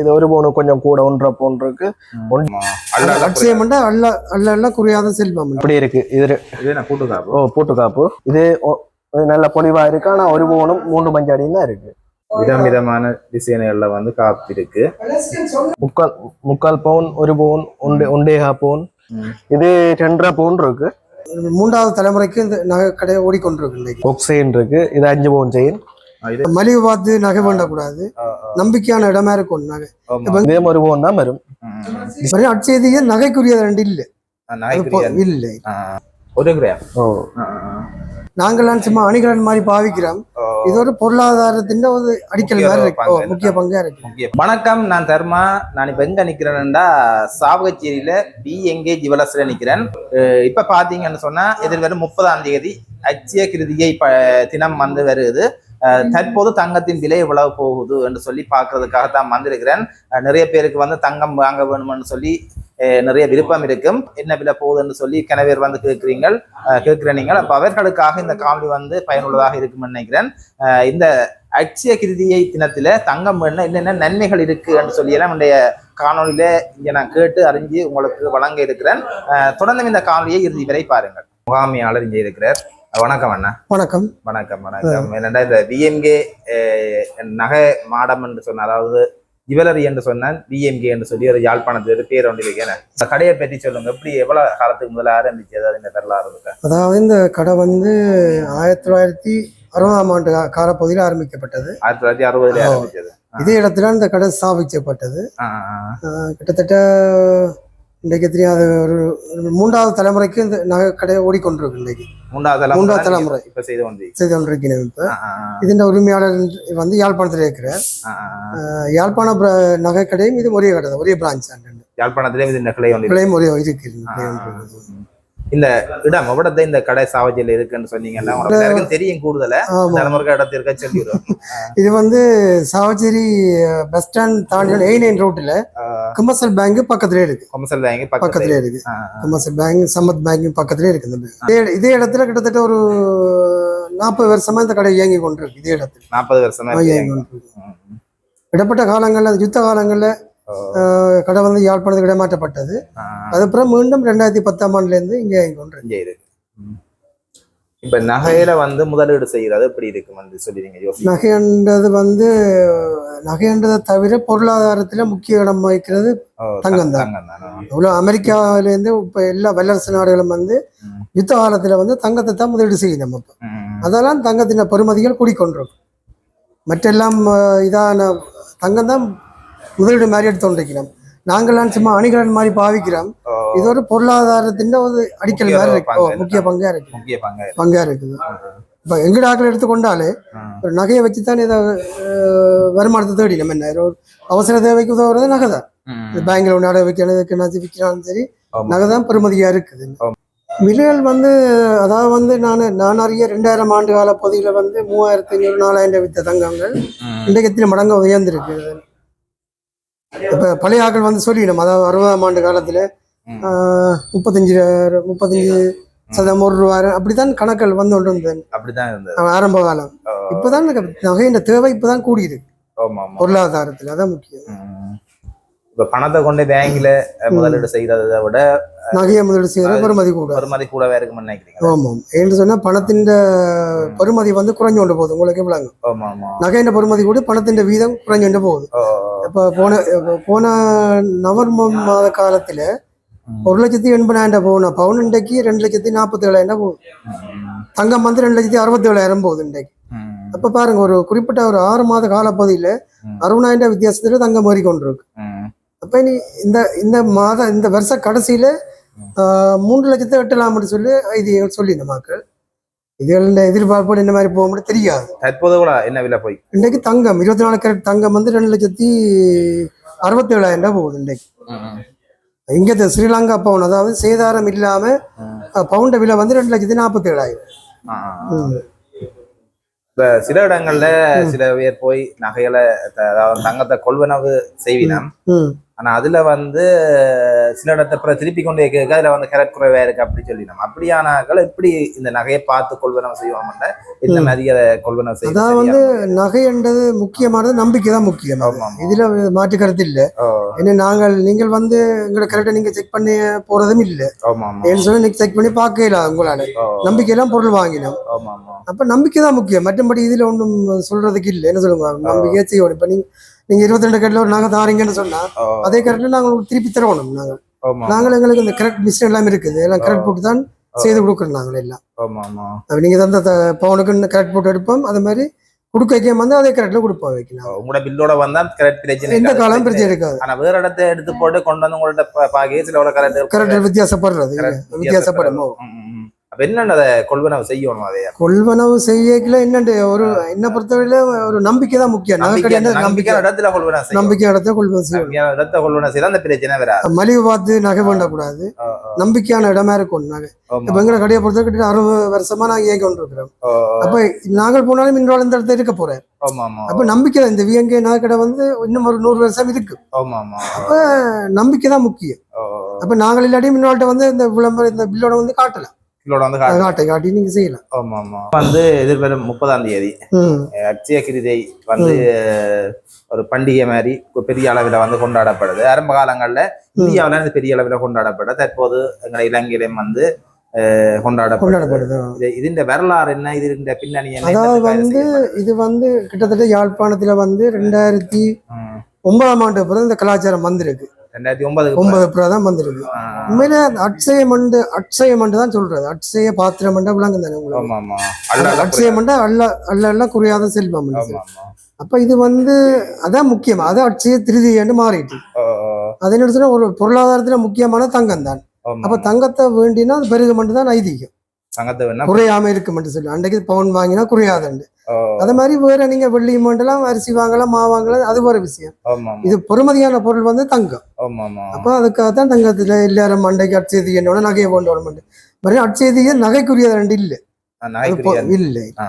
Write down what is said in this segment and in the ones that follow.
இது ஒரு பவுன் கொஞ்சம் கூட ஒன்றரை பவுன் இருக்கு அட்சயம்ண்டா அல்ல அல்ல அல்ல குறையாத செல்வம். அப்படி இருக்கு. இது இது என்ன கூட்டு காப்பு ஓ பூட்டு காப்பு இது நல்ல பொலிவா இருக்கு. ஆனா ஒரு பவுனும் மூணு பஞ்சாடியும் தான் இருக்கு. விதம் விதமான டிசைன்கள்ல வந்து காப்பு இருக்கு. முக்கால் முக்கால் பவுன் ஒரு பவுன் ஒன்றே ஒன்றேகா பவுன். இது ரெண்டரை பவுன் இருக்கு. மூன்றாவது தலைமுறைக்கு இந்த நகை கடை ஓடிக்கொண்டிருக்கு இருக்கு. இது அஞ்சு பவுன் செயின் மலிவு பார்த்து நகை ஆ, நம்பிக்கையான இடமா இருக்கும் நகை. இதே பவுன் தான் வரும். அட்சயதியே நகைக்குரியது ரெண்டு இல்லை. இல்லை. நாங்களாம் சும்மா அணிகலன் மாதிரி பாவிக்கிறோம். இது ஒரு பொருளாதாரத்தின் ஒரு அடிக்கல் முக்கிய பங்கு. முக்கிய பங்கா இருக்கு. வணக்கம் நான் தர்மா. நான் இப்ப எங்க நிக்கிறேன்டா சாவகச்சேரியில பி எங்கே ஜுவலர்ஸ்ல நிக்கிறேன். இப்ப பாத்தீங்கன்னு சொன்னா எதிர்வரும் முப்பதாம் தேதி அச்சய கிருதிகை ப தினம் வந்து வருது. தற்போது தங்கத்தின் விலை எவ்வளவு போகுது என்று சொல்லி பார்க்கறதுக்காக தான் வந்திருக்கிறேன் நிறைய பேருக்கு வந்து தங்கம் வாங்க வேணும்னு சொல்லி நிறைய விருப்பம் இருக்கும். என்ன விலை போகுதுன்னு சொல்லி கிணவேர் வந்து கேட்குறீங்க கேட்கிற நீங்கள். அப்போ அவர்களுக்காக இந்த காவலி வந்து பயனுள்ளதாக இருக்கும்னு நினைக்கிறேன். இந்த அட்சய கிருதியை தினத்துல தங்கம் வேணும்னா என்னென்ன நன்மைகள் இருக்கு என்று சொல்லி எல்லாம் என்னுடைய காணொலியில இங்கே நான் கேட்டு அறிஞ்சு உங்களுக்கு வழங்க இருக்கிறேன். தொடர்ந்து இந்த காணொலியை இறுதி வரை பாருங்கள். முகாமையாளர் இங்கே இருக்கிறார். வணக்கம் அண்ணா. வணக்கம். வணக்கம் வணக்கம். என்னடா இந்த பிஎம்கே நகை மாடம் என்று சொன்ன அதாவது ஜுவலரி என்று சொன்னால் பிஎம்கே என்று சொல்லி ஒரு யாழ்ப்பாணத்தில் பேர் ஒன்று இருக்கேன் இந்த கடையை பற்றி சொல்லுங்க. எப்படி எவ்வளவு காலத்துக்கு முதல்ல ஆரம்பிச்சது அது இந்த வரலாறு இருக்கா அதாவது இந்த கடை வந்து ஆயிரத்தி தொள்ளாயிரத்தி அறுபதாம் ஆண்டு காலப்பகுதியில் ஆரம்பிக்கப்பட்டது. ஆயிரத்தி தொள்ளாயிரத்தி அறுபதுல. ஆரம்பிச்சது. இதே இடத்துல இந்த கடை ஸ்தாபிக்கப்பட்டது. கிட்டத்தட்ட இன்றைக்கு தெரியாத ஒரு மூன்றாவது தலைமுறைக்கு இந்த நகை கடையை ஓடிக்கொண்டிருக்கு இன்றைக்கு. மூன்றாவது மூன்றாவது தலைமுறை. இப்போ செய்து கொண்டு செய்து கொண்டிருக்கிறேன் இப்போ. இதன் உரிமையாளர் வந்து யாழ்ப்பாணத்தில் இருக்கிறார். யாழ்ப்பாண நகை கடையும் இது ஒரே கடை ஒரே பிரான்ச் யாழ்ப்பாணத்திலேயும் இது நகை ஒரே இருக்கு இந்த இடம் எவ்வளவு இந்த கடை சாவஜில இருக்குன்னு சொன்னீங்கன்னா எல்லாருக்கும் தெரியும் கூடுதல? தலைமுறை இடத்துல இருக்க சொல்லிடுவோம் இது வந்து சாவச்சேரி பஸ் ஸ்டாண்ட் தாண்டி ஏ நைன் ரோட்டில் கமர்ஷியல் பேங்க் பக்கத்துலேயே இருக்கு. கொமசல் பேங்க் பக்கத்துல. பக்கத்துலேயே இருக்கு. கமர்ஷியல் பேங்க் சம்மத் பேங்க் பக்கத்துலேயே இருக்கு. இதே இடத்துல கிட்டத்தட்ட ஒரு நாற்பது வருஷமா இந்த கடை இயங்கி கொண்டிருக்கு இதே இடத்துல. நாற்பது வருஷமா இயங்கி இருக்கு. கொண்டிருக்கு. இடப்பட்ட காலங்கள்ல யுத்த காலங்கள்ல கடை வந்து யாழ்ப்பாணத்துக்கு இடமாற்றப்பட்டது. அதுக்கப்புறம் மீண்டும் ரெண்டாயிரத்தி பத்தாம் ஆண்டுல இருந்து இங்க கொண்டிருக்கு இங்கே இருக்கு. இப்ப நகையில வந்து முதலீடு செய்யறது எப்படி இருக்கு வந்து சொல்லிடுங்க நகைன்றது வந்து நகைன்றதை தவிர பொருளாதாரத்துல முக்கிய இடம் வகிக்கிறது தங்கம் தான். இவ்வளோ அமெரிக்காவிலேருந்து இப்போ எல்லா வல்லரசு நாடுகளும் வந்து. யுத்த காலத்துல வந்து தங்கத்தை தான் முதலீடு செய்யும் நம்ம இப்போ. அதெல்லாம் தங்கத்தின் பெறுமதிகள் கூடிக்கொண்டிருக்கும். மற்றெல்லாம் இதான தங்கம் தான் முதலீடு மாதிரி எடுத்து கொண்டிருக்கிறோம் நாங்களாம் சும்மா அணிகலன் மாதிரி பாவிக்கிறோம். இது ஒரு பொருளாதாரத்தின் ஒரு அடிக்கல் மாதிரி இருக்கு. முக்கிய பங்கா இருக்கு. பங்கு இருக்குது. இப்போ எங்கட ஆட்கள் எடுத்துக்கொண்டாலே ஒரு நகையை வச்சு தான் இதை வருமானத்தை தேடி நம்ம என்ன ஒரு அவசர தேவைக்கு உதவுறது நகை தான். பேங்க்ல ஒன்று அடை வைக்கணும் இதுக்கு விற்கிறாலும் சரி. நகை தான் பெருமதியா இருக்குது. விலைகள் வந்து அதாவது வந்து நான் நான் அறிய ரெண்டாயிரம் ஆண்டு கால பகுதியில் வந்து மூவாயிரத்தி ஐநூறு நாலாயிரம் வித்த தங்கங்கள். இன்றைக்கு எத்தனை மடங்கு உயர்ந்திருக்கு இப்போ பழைய ஆட்கள் வந்து சொல்லிடணும். அதாவது அறுபதாம் ஆண்டு காலத்தில். முப்பத்தஞ்சு முப்பத்தஞ்சு சதம் ஒரு ரூபாய் அப்படித்தான் கணக்குகள் வந்து கொண்டு வந்தது. அப்படிதான் இருந்தது. ஆரம்ப காலம். இப்போதான் நகையின் தேவை இப்போதான் கூடியிருக்கு. பொருளாதாரத்தில் அதான் முக்கியம். இப்ப பணத்தை கொண்டு பேங்க்ல முதலீடு செய்யறதை விட நகையை முதலீடு செய்கிற பெருமதி கூட. பெருமதி கூடவே இருக்கும்னு நினைக்கிறீங்க ஆமாம். என்று சொன்னால் பணத்தின் பெருமதி வந்து குறைஞ்சு கொண்டு போகுது. உங்களுக்கு ஆமா நகையின் பெருமதி கூட பணத்தின் வீதம் குறைஞ்சு கொண்டு போகுது. இப்போ போன இப்போ போன நவம்பர் மாத காலத்தில் ஒரு லட்சத்தி எண்பதாயிரம் போகணும் பவுன் இன்றைக்கு ரெண்டு லட்சத்தி நாற்பத்தி ஏழாயிரம் போகும் தங்கம் வந்து ரெண்டு லட்சத்தி அறுபத்தி ஏழாயிரம் போகுது இன்றைக்கு. அப்போ பாருங்க ஒரு குறிப்பிட்ட ஒரு ஆறு மாத காலப்பகுதியில் ம். அறுபதாயிரம் வித்தியாசத்தில் தங்கம் மாறி கொண்டிருக்கு அப்போ இனி இந்த இந்த மாத இந்த வருஷ கடைசியில் மூன்று லட்சத்தை எட்டலாம்னு சொல்லி இது சொல்லி இந்த மக்கள். இதுகள் எதிர்பார்ப்பு இந்த மாதிரி போக முடியும் தெரியாது. தற்போது கூட என்ன விலை போய்? இன்றைக்கு தங்கம் இருபத்தி நாலு கேரட் தங்கம் வந்து ரெண்டு லட்சத்தி அறுபத்தி ஏழாயிரம் ரூபாய் போகுது இன்றைக்கு. இங்கே ஸ்ரீலங்கா பவுன் அதாவது சேதாரம் இல்லாம பவுண்ட விலை வந்து ரெண்டு லட்சத்தி நாற்பத்தி ஏழாயிரம். இப்ப சில இடங்கள்ல சில பேர் போய் நகைகளை தங்கத்தை கொள்வனவு செய்வினம். ம் ஆனா அதுல வந்து சில இடத்த திருப்பி கொண்டு கேட்க அதுல வந்து கரெக்ட் குறைவா இருக்கு அப்படி சொல்லி நம்ம அப்படியானாக்கள் எப்படி இந்த நகையை பார்த்து கொள்வனவு செய்வோம்ல எந்த ம். மாதிரி அதை கொள்வனவு செய்ய அதான் வந்து நகைன்றது முக்கியமானது நம்பிக்கை தான் முக்கியம். இதுல மாற்று கருத்து இல்ல. ஏன்னா நாங்கள் நீங்கள் வந்து எங்களை கரெக்டா நீங்க செக் பண்ணி போறதும் இல்ல. ஏன்னு சொன்னா நீங்க செக் பண்ணி பார்க்கல உங்களால. நம்பிக்கையெல்லாம் பொருள் வாங்கினோம். அப்ப நம்பிக்கை தான் முக்கியம். மற்றபடி இதுல ஒன்றும் சொல்றதுக்கு இல்லை. என்ன சொல்லுங்க நம்பிக்கையே செய்யணும் இப்ப நீங்க நீங்க இருபத்தி ரெண்டு கட்டில ஒரு நகை தாரீங்கன்னு சொன்னா ஓ, அதே கரெக்ட்ல நாங்கள் உங்களுக்கு திருப்பி தரணும் நாங்கள் ஆமா. நாங்கள் எங்களுக்கு இந்த கரெக்ட் மிஷின் எல்லாம் இருக்குது. எல்லாம் கரெக்ட் போட்டு தான் செய்து கொடுக்குறோம் நாங்கள் எல்லாம். நீங்க தந்த பவுனுக்கு கரெக்ட் போட்டு எடுப்போம். அது மாதிரி கொடுக்க வைக்கும் வந்து அதே கரெக்ட்ல கொடுப்போம் வைக்கலாம். உங்களோட பில்லோட வந்தா கரெக்ட் பிரச்சனை எந்த. காலம் பிரச்சனை. இருக்காது. ஆனா வேற இடத்த எடுத்து போட்டு கொண்டு வந்து உங்கள்ட்ட பாக்கி சில கரெக்ட் கரெக்ட் வித்தியாசப்படுறது. வித்தியாசப்படுமோ. அப்ப என்னென்ன அதை கொள்வனவு செய்யணும் அதைய கொள்வனவு செய்யக்கல என்னண்டு? ஒரு என்ன பொறுத்தவரையில ஒரு நம்பிக்கை தான் முக்கியம். நம்பிக்கை இடத்துல கொள்வனவு நம்பிக்கை இடத்த கொள்வனவு நம்பிக்கையான இடத்த கொள்வனவு செய்தா அந்த பிரச்சனை வராது. மலிவு பார்த்து நகை ஓ, நம்பிக்கையான இடமா இருக்கும் நகை. இப்ப எங்களை கடையை பொறுத்த கிட்ட அறுபது வருஷமா நாங்க இயங்கி கொண்டிருக்கிறோம். அப்ப நாங்கள் போனாலும் இன்றோட இந்த இடத்துல இருக்க போறேன் அப்ப நம்பிக்கை இந்த விஎங்கே நகை கடை வந்து இன்னும் ஒரு நூறு வருஷம் இருக்கு. அப்ப நம்பிக்கை தான் முக்கியம். அப்ப நாங்கள் இல்லாட்டி முன்னாள்கிட்ட வந்து இந்த விளம்பரம் இந்த பில்லோட வந்து காட்டலாம். கிலோட வந்து காட்டு. காட்டை நீங்க செய்யலாம். ஆமா ஆமா வந்து எதிர்வரும் முப்பதாம் தேதி. அட்சய கிருதை வந்து ஒரு பண்டிகை மாதிரி பெரிய அளவில் வந்து கொண்டாடப்படுது. ஆரம்ப காலங்கள்ல இந்தியாவுல இது பெரிய அளவில் கொண்டாடப்படுது. தற்போது எங்களை இலங்கையிலும் வந்து கொண்டாடப்படுது. கொண்டாடப்படுது இது- இதுஇந்த வரலாறு என்ன? இது இந்த பின்னணி அதாவது வந்து? இது வந்து கிட்டத்தட்ட யாழ்ப்பாணத்துல வந்து ரெண்டாயிரத்தி. ஒன்பதாம் ஆண்டு பிறகு இந்த கலாச்சாரம் வந்திருக்கு. ரெண்டாயிரத்தி ஒன்பதுக்கு ஒன்பது பிறகு தான் வந்திருக்கு. உண்மையிலே அட்சய மண்டு அட்சய மண்டு தான் சொல்றது. அட்சய பாத்திரம் மண்டா விளங்கும் தானே உங்களுக்கு? அட்சய மண்டா அல்ல அல்ல அல்ல குறையாத செல்வம் அப்ப இது வந்து அதான் முக்கியம். அது அட்சய திருதின்னு மாறிட்டு. அது என்ன சொன்னா ஒரு பொருளாதாரத்துல முக்கியமான தங்கம் தான். அப்ப தங்கத்தை வேண்டினா பெருகு மண்டு தான் ஐதீகம். குறையாம இருக்கு மட்டும் சொல்லி அன்றைக்கு பவுன் வாங்கினா குறையாதுண்டு அது மாதிரி வேற நீங்க வெள்ளி மண்டலம் அரிசி வாங்கலாம் மா வாங்கலாம் அது ஒரு விஷயம். இது பொறுமதியான பொருள் வந்து தங்கம். அப்ப அதுக்காக தான் தங்கத்துல எல்லாரும் மண்டைக்கு அட்சயதி என்னோட நகையை கொண்டு வர மாட்டேன் அட்சயதியே நகைக்குரியது ரெண்டு இல்ல. இல்ல. ஆ,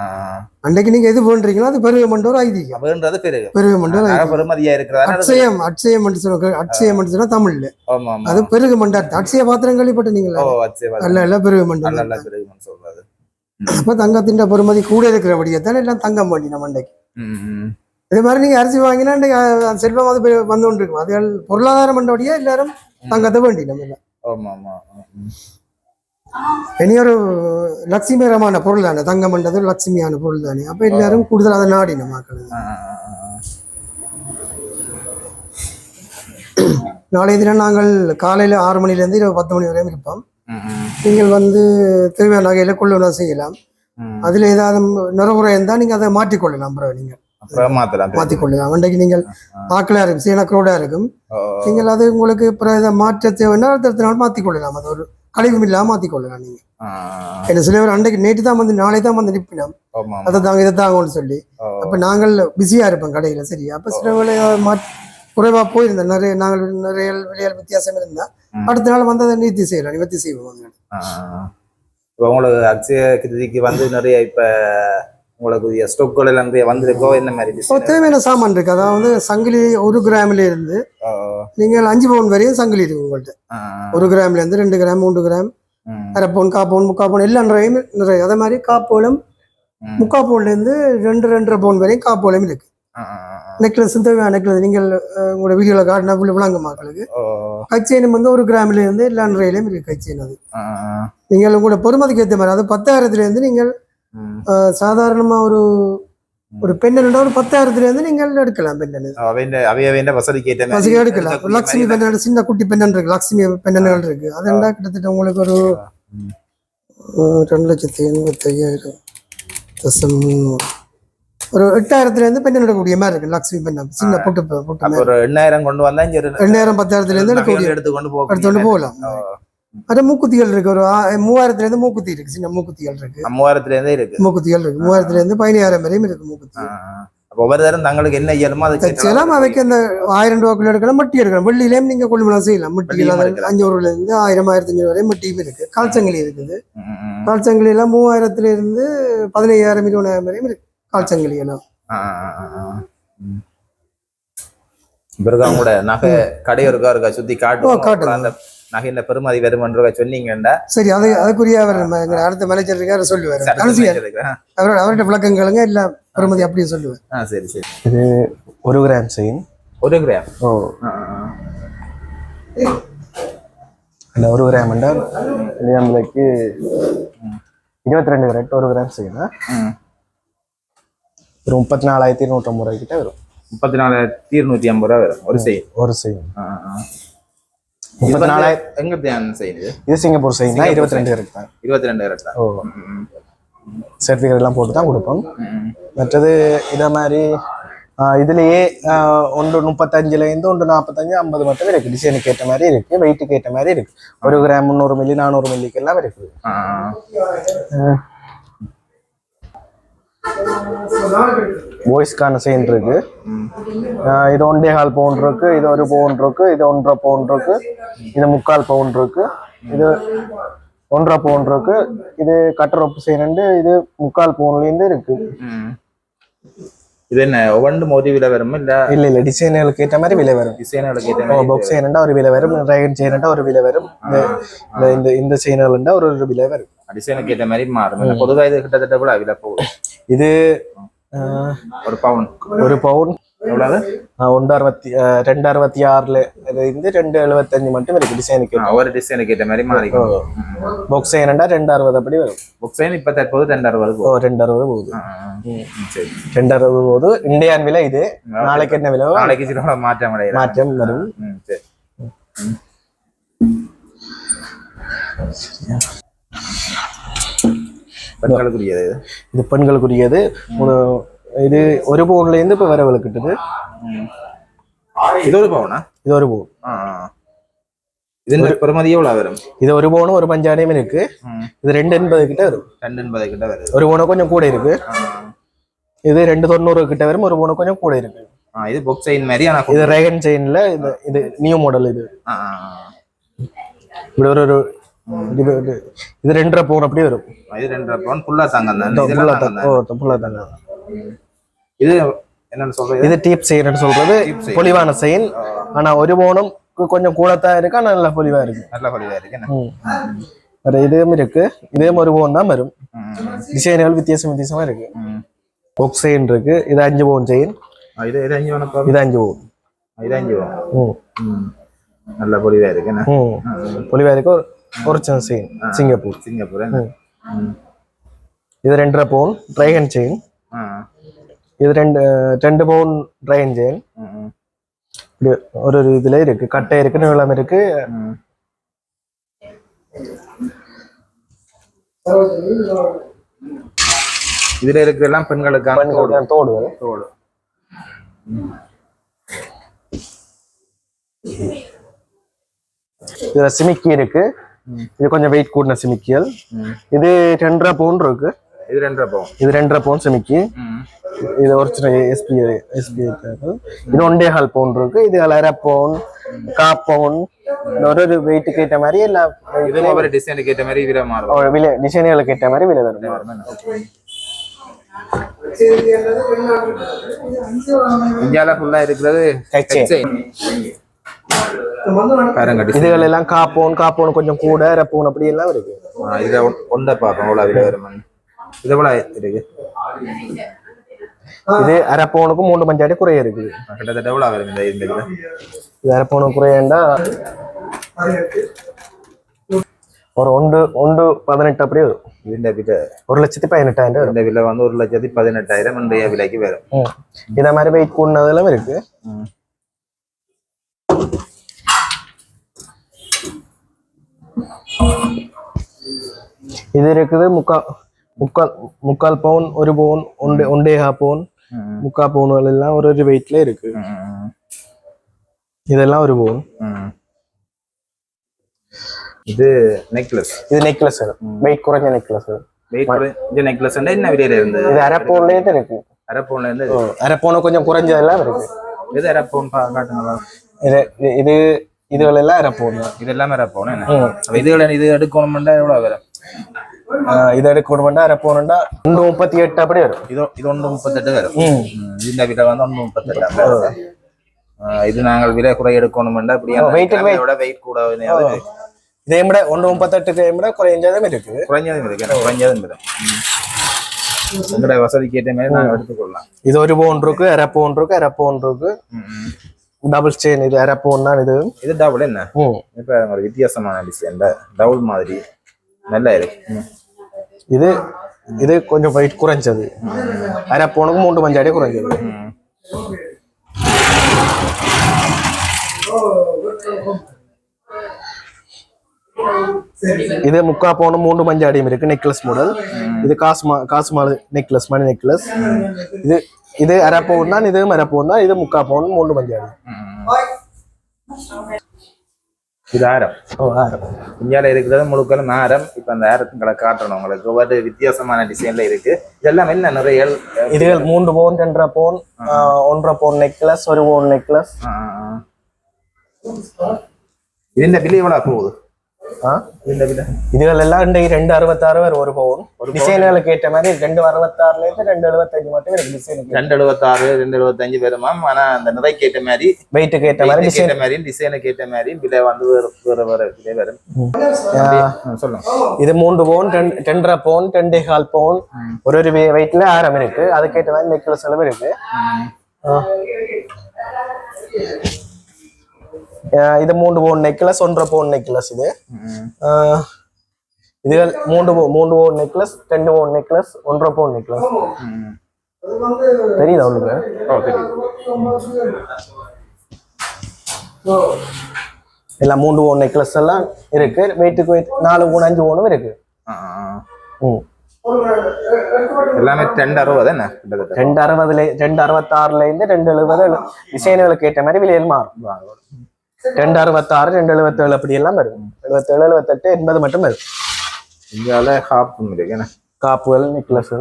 அன்றைக்கு நீங்க எது பண்றீங்களோ அது பெருக மண்டு ஒரு ஐதீகம். அப்படின்றது பெருகு பெருக மண்டு ஒரு நகை ஐதீகம். பெருமதியா இருக்கிறதா அட்சயம் அட்சயம் மண்டு சொல்ல அட்சயம் சொன்னா தமிழ்ல. அது பெருகு மண்டு அர்த்தம். அட்சய பாத்திரம் கேள்விப்பட்டீங்களா ஓ அச்சே அல்ல இல்ல பெருகு மண்டு நல்ல நல்ல பெருகுன்னு சொல்றது அப்ப தங்கத்தின் பொறுமதி கூட இருக்கிறபடியே தான் எல்லாம் தங்கம் பண்ணின மண்டைக்கு ம், ம். இதே மாதிரி நீங்க அரிசி வாங்கினா இன்றைக்கு, அஹ், செல்வம் அது வந்து கொண்டு இருக்கும் அது பொருளாதாரம் மண்டபடியே எல்லாரும் தங்கத்தை வேண்டி நம்ம எல்லாம். இனி ஒரு லட்சுமிகரமான பொருள் தானே. தங்கம் ஒரு லட்சுமியான பொருள் தானே. அப்ப எல்லாரும் கூடுதல் அதை நாடின மக்கள் நாளைய தினம் நாங்கள் காலையில ஆறு மணில இருந்து இரவு பத்து மணி வரையும் இருப்போம். நீங்கள் வந்து தேவையான நகையில கொள்ளுணர்வு செய்யலாம். அதுல ஏதாவது நிறகுறை இருந்தால் நீங்க அதை மாற்றிக்கொள்ளலாம் பிறகு நீங்க. அப்புறம் மாத்தலாம் மாற்றிக்கொள்ளலாம். அன்றைக்கு நீங்கள் ஆக்கலா இருக்கும் சீன க்ரௌடா இருக்கும் நீங்கள் அது உங்களுக்கு பிறகு மாற்ற தேவைன்னா அடுத்த நாள் மாற்றிக்கொள்ளலாம். அது ஒரு கழிவும் இல்லாம மாற்றிக்கொள்ளலாம் நீங்க. என்ன சில பேர் அன்றைக்கு நேற்று தான் வந்து நாளை தான் வந்து நிற்பினோம். அதை தாங்க இதை தாங்கன்னு சொல்லி. அப்ப நாங்கள் பிஸியா இருப்போம் கடையில சரி அப்ப சில வேலை மாற் குறைவா போயிருந்தோம் நிறைய நாங்கள் நிறைய விலையால் வித்தியாசம் இருந்தா. ம். அடுத்த நாள் வந்து அதை நிவர்த்தி செய்யலாம். நிவர்த்தி செய்வோம். இப்ப உங்களுக்கு அக்ஷய கிருதிக்கு வந்து நிறைய இப்ப உங்களுக்கு ஸ்டோக்குகள் எல்லாம் வந்திருக்கோ? என்ன மாதிரி? தேவையான சாமான் இருக்கு. அதாவது சங்கிலி ஒரு கிராம்ல இருந்து நீங்கள் அஞ்சு பவுன் வரையும் சங்கிலி இருக்கு உங்கள்ட்ட. ஆ, ஒரு கிராம்ல இருந்து ரெண்டு கிராம் மூன்று கிராம். அரை பவுன் கா பவுன் முக்கா பவுன் எல்லாம் நிறைய நிறைய. அதே மாதிரி காப்போலும். முக்கா பவுன்ல இருந்து ரெண்டு ரெண்டரை பவுன் வரையும் காப்போலும் இருக்கு. நெக்லஸ் தேவையான நெக்லஸ் நீங்கள் உங்களோட வீடியோல காட்டினா விளங்க மக்களுக்கு. கச்சேனும் வந்து ஒரு கிராம்ல இருந்து எல்லா நிறையிலும் இருக்கு கச்சேன் அது. நீங்கள் உங்களோட பொறுமதிக்கு ஏற்ற மாதிரி அது பத்தாயிரத்துல இருந்து நீங்கள் சாதாரணமா ஒரு ஒரு பெண்ணன் ஒரு பத்தாயிரத்துல இருந்து நீங்கள் எடுக்கலாம் பெண்ணன் வசதிக்கு எடுக்கலாம். லக்ஷ்மி பெண்ணன் சின்ன குட்டி பெண்ணன் இருக்கு லக்ஷ்மி பெண்ணன்கள் இருக்கு. அதெண்டா கிட்டத்தட்ட உங்களுக்கு ஒரு ரெண்டு லட்சத்தி எண்பத்தி ஐயாயிரம் தசம் ஒரு எட்டாயிரத்துல இருந்து பெண்ணன் எடுக்கக்கூடிய மாதிரி இருக்கு லக்ஷ்மி பெண்ணன் சின்ன பொட்டு ஒரு எண்ணாயிரம் கொண்டு வந்தா இங்க ஒரு ரெண்டாயிரம் பத்தாயிரத்துல இருந்து எடுக்கக்கூடிய எடுத்து கொண்டு போக எடுத்துட்டு போகலாம். அது மூக்குத்திகள் இருக்கு ஒரு மூவாயிரத்துல இருந்து மூக்குத்தி இருக்கு சின்ன மூக்குத்திகள் இருக்கு. மூவாயிரத்துல இருந்தே இருக்கு. மூக்குத்திகள் இருக்கு மூவாயிரத்துல இருந்து பதினாயிரம் வரையும் இருக்கு மூக்குத்தி. ஒவ்வொரு தரம் தங்களுக்கு என்ன இயலுமோ தச்செல்லாம் மாதிரி அவைக்கு அந்த ஆயிரம் ரூபாய்க்குள்ள எடுக்கலாம் மட்டி எடுக்கலாம். வெள்ளியிலேயும் நீங்க கொள்முதல் செய்யலாம். மட்டிகள் வெள்ளியும் அது எடுக்கலாம். அஞ்சு ரூபாயில இருந்து ஆயிரம் ஆயிரத்தி அஞ்சூறு வரையும் மட்டியும் இருக்கு. கால்சங்கிலி இருக்குது. கால்சங்கிலி எல்லாம் மூவாயிரத்துல இருந்து பதினையாயிரம் இருபதாயிரம் வரையும் இருக்கு. கால்சங்கிலி எல்லாம் ஆ, ஆ, ஆ, ஆ. ம். பிறகு அவங்க கூட நகை கடை இருக்கா இருக்கா சுத்தி. அப்புறம் அந்த நகையின் பெருமதி வருமன்றத சொன்னீங்கண்டா. சரி அது அதுக்குரிய அவர் அடுத்த மேனேஜர் இருக்காரு சொல்லுவார். அவரோட அவர்கிட்ட விளக்கங்களுங்க எல்லாம் பெருமதி அப்படியே சொல்லுவேன் ஆ சரி சரி. இது ஒரு கிராம் செயின். ஒரு கிராம்? ஓ. ஆ, ஆ, ஆ. அந்த ஒரு கிராம் என்றால் நம்மளுக்கு இருபத்தி ரெண்டு கரெக்ட் ஒரு கிராம் செய்யணும். ஒரு முப்பத்தி நாலாயிரத்தி நூற்றம்பது ரூபாய் கிட்ட வரும். முப்பத்தி நாலாயிரத்தி இருநூத்தி ஐம்பது ரூபா வரும் ஒரு செயின். ஒரு செயின். இது முப்பத்தி நாலாயிரம் எங்க தியான் செய்யுது இது? சிங்கப்பூர் செயின் தான் இருபத்தி ரெண்டு கரெக்ட். தான் இருபத்தி ரெண்டு கரெக்டா ஓ சர்டிஃபிகேட் எல்லாம் போட்டு தான் கொடுப்போம். மற்றது இதை மாதிரி இதுலயே ஒன்று முப்பத்தஞ்சுலேருந்து ஒன்று நாற்பத்தஞ்சு ஐம்பது மட்டும் இருக்கு. டிசைனுக்கு ஏற்ற மாதிரி இருக்கு வெயிட்டுக்கு ஏற்ற மாதிரி இருக்கு. ஒரு கிராம் முந்நூறு மில்லி நானூறு மில்லிக்கு எல்லாம் இருக்குது பாய்ஸ்க்கான செயின் இருக்கு. இது ஒன்றே கால் பவுன் இருக்கு இது ஒரு பவுன் இருக்கு இது ஒன்றரை பவுன் இருக்கு இது முக்கால் பவுன் இருக்கு இது ஒன்றரை பவுன் இருக்கு இது கட்டரொப்பு செயின் இது முக்கால் பவுன்லேருந்து இருக்கு. இது என்ன ஒவ்வொன்று மோதிவில வரும் இல்ல? இல்ல இல்ல டிசைனுகளுக்கு ஏற்ற மாதிரி விலை வரும். டிசைனுகளுக்கு ஏற்ற மாதிரி பாக்ஸ் செயின்டா ஒரு விலை வரும் ட்ராகன் செயின்டா ஒரு விலை வரும். இந்த- இந்த இந்த செயின்கள்டா ஒரு ஒரு விலை வரும். டிசைனுக்கு ஏற்ற மாதிரி மாறும் பொதுவாக இது கிட்டத்தட்ட கூட விலை போகும் இது ஒரு பவுன் ஒரு பவுன் எவ்வளவு ஒன்று அறுபத்தி ரெண்டு அறுபத்தி ஆறுல இருந்து ரெண்டு எழுபத்தஞ்சு மட்டும் இருக்கு டிசைனுக்கு ஒவ்வொரு டிசைனுக்கு ஏற்ற மாதிரி மாறிக்கும் பாக்ஸ் செயின்டா ரெண்டு அறுபது அப்படி வரும் புக் சைன் இப்ப தற்போது ரெண்டு அறுபது ஓ ரெண்டு அறுபது போகுது ரெண்டு அறுபது போகுது இந்தியான் விலை இது நாளைக்கு என்ன விலை நாளைக்கு சில மாற்றம் அடையிறேன் மாற்றம் வரும். பெண்களுக்குரியது. இது. இது பெண்களுக்குரியது இது ஒரு பவுன்ல இருந்து இப்ப வர விளக்கிட்டது. இது ஒரு பவுனா? இது ஒரு பவுன். இதுல பெருமதி எவ்வளவு வரும்? இது ஒரு பவுனும் ஒரு பஞ்சாடையும் இருக்கு. இது ரெண்டு எண்பது கிட்ட வரும். ரெண்டு எண்பது கிட்ட வருது. ஒரு பவுனும் கொஞ்சம் கூட இருக்கு. இது ரெண்டு தொண்ணூறு கிட்ட வரும் ஒரு பவுனும் கொஞ்சம் கூட இருக்கு. இது புக் சைன் மாதிரி ஆனா இது ரேகன் செயின்ல இது இது நியூ மாடல் இது. இப்படி ஒரு இது இது- இது ரெண்டரை பவுன் அப்படி வரும். இது ரெண்டரை பவுன் ஃபுல்லா தங்கம் தான். ஃபுல்லா தங்கம் ஓ. ஃபுல்லா தாங்க இது என்னன்னு சொல்றது? இது டீப் செயின் சொல்றது. பொலிவான செயின். ஆனா ஒரு பவுனும் கொஞ்சம் கூடத்தான் இருக்கு. ஆனா நல்ல பொலிவா இருக்கு. நல்ல குறைவா இருக்கு. வேற இதுவும் இருக்கு. இதுவும் ஒரு பவுன் தான் வரும். டிசைன்கள் வித்தியாசம் வித்தியாசமா இருக்கு. ஒக் செயின் இருக்கு. இது அஞ்சு பவுன் செயின். இது இது அஞ்சு வேணும் இது அஞ்சு பவுன். இது அஞ்சு ம். நல்ல பொடிவா இருக்கு. பொலிவா இருக்கு. Original chain Singapore Singapore. இது ரெண்டரை பவுன் ட்ரைகன் செயின் இது ரெண்டு ரெண்டு பவுன் ட்ரைகன் செயின் ஒரு ஒரு இதுல இருக்கு. கட்டை இருக்கு நீளம் இருக்கு. இதுல இருக்கிறதெல்லாம் தோடு. பெண்களுக்கு தோடுகள் தோடு இதுல சிமிக்கி இருக்கு. இது கொஞ்சம் வெயிட் கூடின சிமிக்கியல். இது ரெண்டரை பவுன் இருக்கு இது ரெண்டரை பவுன் இது ரெண்டரை பவுன் சிமிக்கி. இது ஒரிஜினல் எஸ்பி எஸ்பி இது ஒன்றே கால் பவுன் இருக்கு இது அரை பவுன் கா பவுன் ஒரு ஒரு வெயிட்டுக்கு ஏற்ற மாதிரி எல்லா இதுவும் ஒவ்வொரு டிசைனுக்கு ஏற்ற மாதிரி இதுல மாறும் ஒரு விலை டிசைன்களுக்கு ஏற்ற மாதிரி விலை வரும் இந்தியால ஃபுல்லா இருக்கிறது இதுகள் எல்லாம் கா பவுன் கா பவுன் கொஞ்சம் கூட அரை பவுன் அப்படி எல்லாம் இருக்கு ஒன்- ஒன்றை பார்ப்போம். எவ்வளவு விலை வருமான்னு இது எவ்வளவு இருக்கு? இது அரை பவுனுக்கு மூணு பஞ்சாடி குறைய இருக்குது கிட்டத்தட்ட எவ்வளவு வரும் இந்த இந்த இது அரை பவுனுக்கு குறையண்டா? ஒரு ஒன்று ஒன்று பதினெட்டு அப்படி வரும். இந்த விலை ஒரு லட்சத்தி பதினெட்டாயிரம் வரும். இந்த விலை வந்து ஒரு லட்சத்தி பதினெட்டாயிரம் இன்றைய விலைக்கு வரும். இத மாதிரி வெயிட் கூடினதெல்லாம் இருக்கு. இது இருக்குது முக்கால் முக்கால் முக்கால் பவுன் ஒரு பவுன் ஒன்று ஒன்றேகா பவுன். முக்கால் பவுன்கள் எல்லாம் ஒரு ஒரு வெயிட்ல இருக்கு. இதெல்லாம் ஒரு பவுன். இது நெக்லஸ் இது நெக்லஸ் வெயிட் குறைஞ்ச நெக்லஸ் வெயிட் குறைஞ்ச நெக்லஸ் என்ன விலையில இருந்து? இது அரை பவுன்லேயே தான் இருக்கு. அரை பவுன்ல இருந்து அரை பவுன் கொஞ்சம் குறைஞ்சதெல்லாம் இருக்கு. இது அரை பவுன் காட்டுங்களா? இது இது- இது இதுகள் எல்லாம் அரை பவுன் தான். இது எல்லாமே அரை பவுன் என்ன? ம். அப்ப இதுகளை இது எடுக்கணும்னா எவ்வளவு வரும் ஆ, இது எடுக்கணும்னா பவுன்டா ரெண்டு முப்பத்தி எட்டு அப்படி வரும். இது இது ஒன்று முப்பத்தெட்டு வரும். இந்த விலை வந்து ஒன்று முப்பத்தெட்டு இது நாங்கள் விலை குறை எடுக்கணும்னா இப்படி ஓ, weight க்கு weight. விட வெயிட் கூட இதே விட ஒன்று முப்பத்தெட்டு விட குறைஞ்சதும் இருக்குது. குறைஞ்சதும் இருக்கு எனக்கு குறைஞ்சதும் இருக்கு எங்களுடைய வசதிக்கு ஏற்ற மாதிரி நாங்கள் எடுத்துக்கொள்ளலாம். இது ஒரு பவுன் இருக்கு அரை பவுன் இருக்கு அரை பவுன் இருக்கு. டபுள் செயின் இது அரை பவுன் தான் இது? இது டபுள் என்ன. இப்ப ஒரு வித்தியாசமான டிசைன் டபுள் மாதிரி நல்லா இருக்கு. இது இது கொஞ்சம் வெயிட் குறைஞ்சது. அரை பவுனுக்கு மூன்று பஞ்சாடி குறைஞ்சது. ம். இது முக்கா பவுன் மூன்று பஞ்சாடியும் இருக்கு நெக்லஸ் மாடல் இது காசு மா காசு மாடல் நெக்லஸ் மணி நெக்லஸ் இது இது அரை பவுன் தான் இது அரை பவுன் தான் இது முக்கா பவுன் மூன்று பஞ்சாடி இது ஆரம் ஓ ஆறு இந்தியாவில் இருக்கிறது முழுக்களும் ஆரம் இப்ப அந்த ஆரத்துங்களை காட்டணும் உங்களுக்கு ஒவ்வொரு வித்தியாசமான டிசைன்ல இருக்கு இதெல்லாம் என்ன நிறைய இதுகள் மூன்று பவுன் ரெண்டரை பவுன் ஆஹ், ஒன்றரை பவுன் நெக்லஸ் ஒரு பவுன் நெக்லஸ் ഇതിന്റെ ബില്ല് എവിടെ പോകും இதுகளெல்லாம் இன்றைக்கு ரெண்டு அறுபத்தாறு பேர் ஒரு பவுன். ஒரு டிசைன்களுக்கு கேட்ட மாதிரி ரெண்டு அறுபத்தாறுல இருந்து ரெண்டு எழுபத்தஞ்சு மட்டும் எனக்கு டிசைன் ரெண்டு எழுபத்தாறு ரெண்டு எழுபத்தஞ்சு பேரும் மேம் ஆனா அந்த நிறைக்கு கேட்ட மாதிரி வெயிட்டுக்கு ஏற்ற மாதிரி டிசைன் மாதிரி டிசைனுக்கு கேட்ட மாதிரி விலை வந்து வேறு வேறு விலை வரும் சொல்லுங்க. இது மூன்று பவுன் டென் ரெண்டரை பவுன் ரெண்டே கால் பவுன். ஒரு ஒரு வெயிட்ல ஆரம் இருக்கு. அதுக்கேற்ற மாதிரி நெக்கில் செலவு இருக்கு. இது மூன்று பவுன் நெக்லஸ் ஒன்றரை பவுன் நெக்லஸ் இது. இதுகள் மூன்று மூன்று பவுன் நெக்லஸ் ரெண்டு பவுன் நெக்லஸ் ஒன்றரை பவுன் நெக்லஸ். தெரியுதா உங்களுக்கு? எல்லாம் மூன்று பவுன் நெக்லஸ் எல்லாம் இருக்கு. வெயிட்டுக்கு வெயிட் நாலு பவுன் அஞ்சு பவுனும் இருக்கு. எல்லாமே ரெண்டு அறுபது என்ன? ரெண்டு அறுபதுல ரெண்டு அறுபத்தாறுல இருந்து ரெண்டு எழுபது டிசைனுகளுக்கு ஏற்ற மாதிரி விலையில் மாறும். ரெண்டு அறுபத்தாறு ரெண்டு எழுபத்தேழு அப்படி எல்லாம் வரும். எழுபத்தேழு எழுபத்தெட்டு எண்பது மட்டும் வரும். இந்தியாவில் ஹாப்பும் இருக்கு காப்புகள் நெக்லஸ்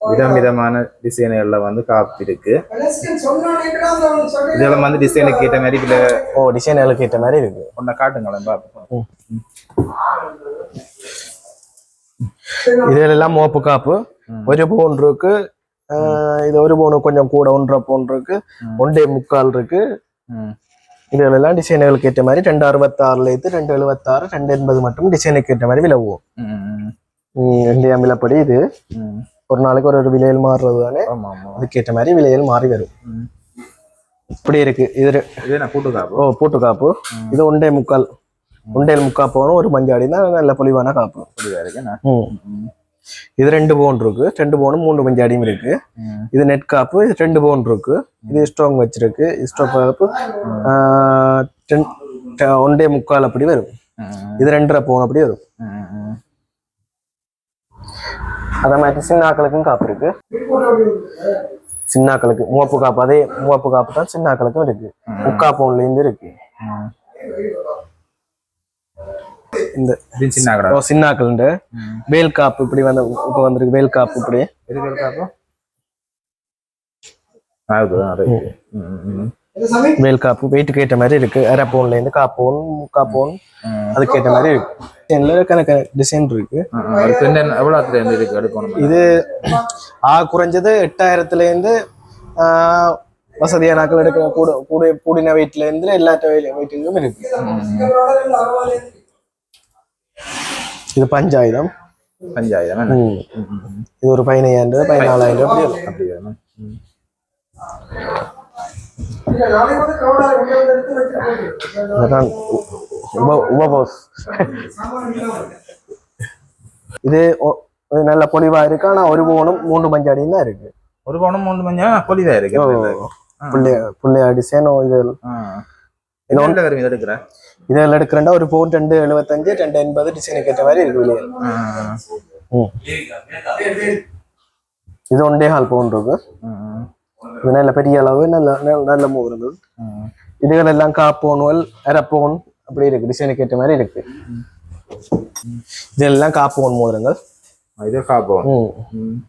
விதம் விதமான டிசைன்கள்ல வந்து காப்பு இருக்கு. இதெல்லாம் வந்து டிசைனுக்கு ஏற்ற மாதிரி விலை ஓ டிசைனுகளுக்கு ஏற்ற மாதிரி இருக்கு. ஒன்றை காட்டுங்களேன் பார்ப்போம் இதுல எல்லாம் மோப்பு காப்பு. ஒரு ஆஹ் இது ஒரு பவுன் கொஞ்சம் கூட ஒன்றரை பவுன் இருக்கு. ஒன்றே முக்கால் இருக்கு. இதுல எல்லாம் டிசைனுகளுக்கு ஏற்ற மாதிரி ரெண்டு அறுபத்தாறுல இருந்து ரெண்டு எழுபத்தாறு ரெண்டு எண்பது மட்டும் டிசைனுக்கு ஏற்ற மாதிரி விலை போகும் ம், ம், ம், இந்தியா விலைப்படி இது. ஒரு நாளைக்கு ஒரு ஒரு விலையில் மாறுறது தானே? அதுக்கேற்ற மாதிரி விலையில் மாறி வரும். இப்படி இருக்கு. இது ரெ- இது என்ன கூட்டு காப்பு ஓ பூட்டு காப்பு இது ஒன்றே முக்கால். ஒன்றேல் முக்கா போகணும் ஒரு மஞ்சாடி தான் நல்ல பொலிவான காப்பு. இருக்கு. இது ரெண்டு பவுன் இருக்கு. ரெண்டு பவுனும் மூணு மஞ்சாடியும் இருக்கு. ம். இது நெட் காப்பு இது ரெண்டு பவுன் இருக்கு. இது ஸ்ட்ராங் வச்சிருக்கு. ஸ்ட்ராங் காப்பு ரெண்- ட- முக்கால் அப்படி வரும். இது ரெண்டரை பவுன் அப்படி வரும். அதே மாதிரி சின்னாக்களுக்கும் காப்பு இருக்கு. சின்னாக்களுக்கு மூவப்பு காப்பு அதே மூவப்பு காப்பு தான் சின்னாக்களுக்கும் இருக்கு. முக்கா பவுன்ல இருந்து இருக்கு. இந்த இது சின்ன கடை ஓ, சின்னாக்கள் வேல் காப்பு இப்படி வந்து இப்போ வந்திருக்கு வேல் காப்பு இப்படி பேர் காப்பு. வேல் காப்பு வெயிட்டுக்கு ஏற்ற மாதிரி இருக்கு அரை பவுன்ல இருந்து கா பவுன் முக்கா பவுன் ம். அதுக்கு ஏற்ற மாதிரி இருக்கு கணக்கு டிசைன் இருக்கு எவ்வளோத்துல இருந்து இருக்கு எடுக்கணும் இது ஆ குறைஞ்சது எட்டாயிரத்துல இருந்து ஆஹ், வசதியான ஆட்கள் எடுக்கிற கூட கூட கூடின வெயிட்ல இருந்து எல்லா வெயிட்டுக்கும் இருக்கு இது பஞ்சாயிரம். பஞ்சாயிரம் என்ன? இது ஒரு பதினையாயிரம் ரூபாய் பதினாலாயிரம் ரூபாய் அப்படி வரும். இது நல்ல பொலிவா இருக்கு ஆனா ஒரு பவுனும் மூன்று பஞ்சாடியும் தான் இருக்கு. ஒரு பவுனம் மூணு மஞ்சா பொலிதா இருக்கு. புள்ளைய புள்ளைய டிசைனோ இது எவ்வளவு வரும் இது எடுக்கிற? இதில் எடுக்கிறேன்டா ஒரு பவுன் ரெண்டு எழுபத்தஞ்சு ரெண்டு எண்பது டிசைனுக்கு ஏற்ற மாதிரி இருக்கு. ம். இது ஒன்றே கால் பவுன் இருக்கு. இது நல்ல பெரிய அளவு நல்ல நல்ல- மூவ் இருந்தது. இதுகள் எல்லாம் காப்போனுவல் அரைப்போன் அப்படி இருக்கு டிசைனுக்கு ஏற்ற மாதிரி இருக்கு இதெல்லாம் காப்போன் மோதிரங்கள் இது ம்.